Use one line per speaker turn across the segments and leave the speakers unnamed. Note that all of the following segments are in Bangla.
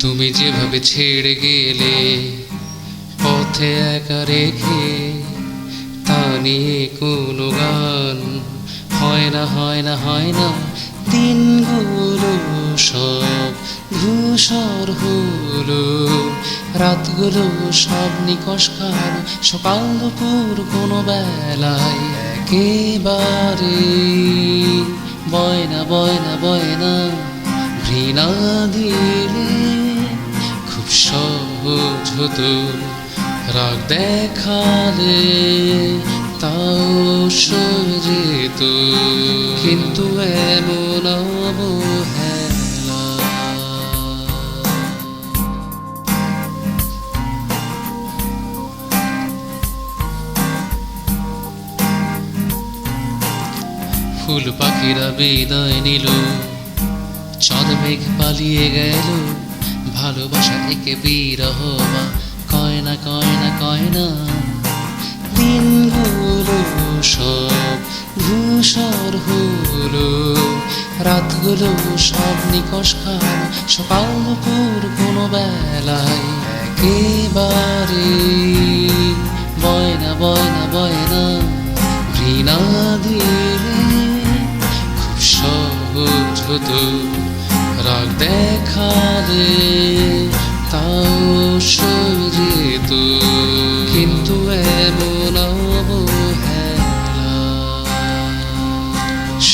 তুমি যেভাবে ছেড়ে গেলে, পথে একা রেখে তা নিয়ে কোনো গান হয় না হয় না হয় না। দিনগুলো সব ধূসর হলো, রাতগুলো সব খাল সকাল দুপুর কোনো বেলায় একেবারে বয়না বয়না বয়না ঘৃণা খুব হতো রাগ দেখালে তাও সজেত কিন্তু এমন ফুল পাখিরা বিদায় নিল, চাঁদ মেঘ পালিয়ে গেল। ভালোবাসা একে বিরহ বা কয় না কয় না কয় না, দিনগুলো সব ধূসর হলো। রাতগুলো সব নিকশ খাল সকাল দুপুর কোনো বেলায় একেবারে। বয়না বয়না বয়না, ঘৃণা দিলে খুব সহজ হতো। রাগ দেখালে তাও সরিত কিন্তু এমন অবহেলা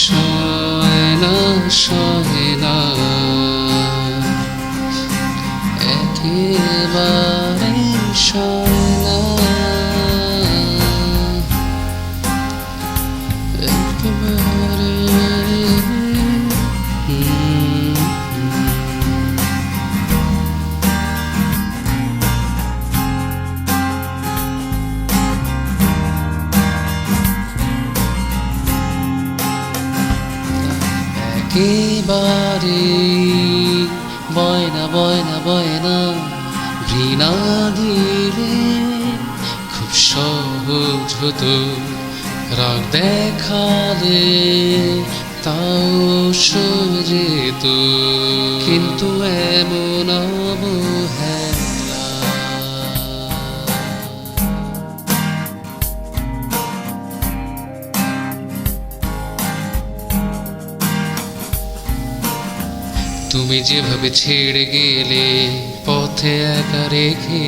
সয় না সয় না। একেবারে একেবারে। বয়না বয়না বয়না, ঘৃণা দিলে খুব সহজ হতো। রাগ দেখালে তাও সজেত কিন্তু এমন তুমি যেভাবে ছেড়ে গেলে পথে একা রেখে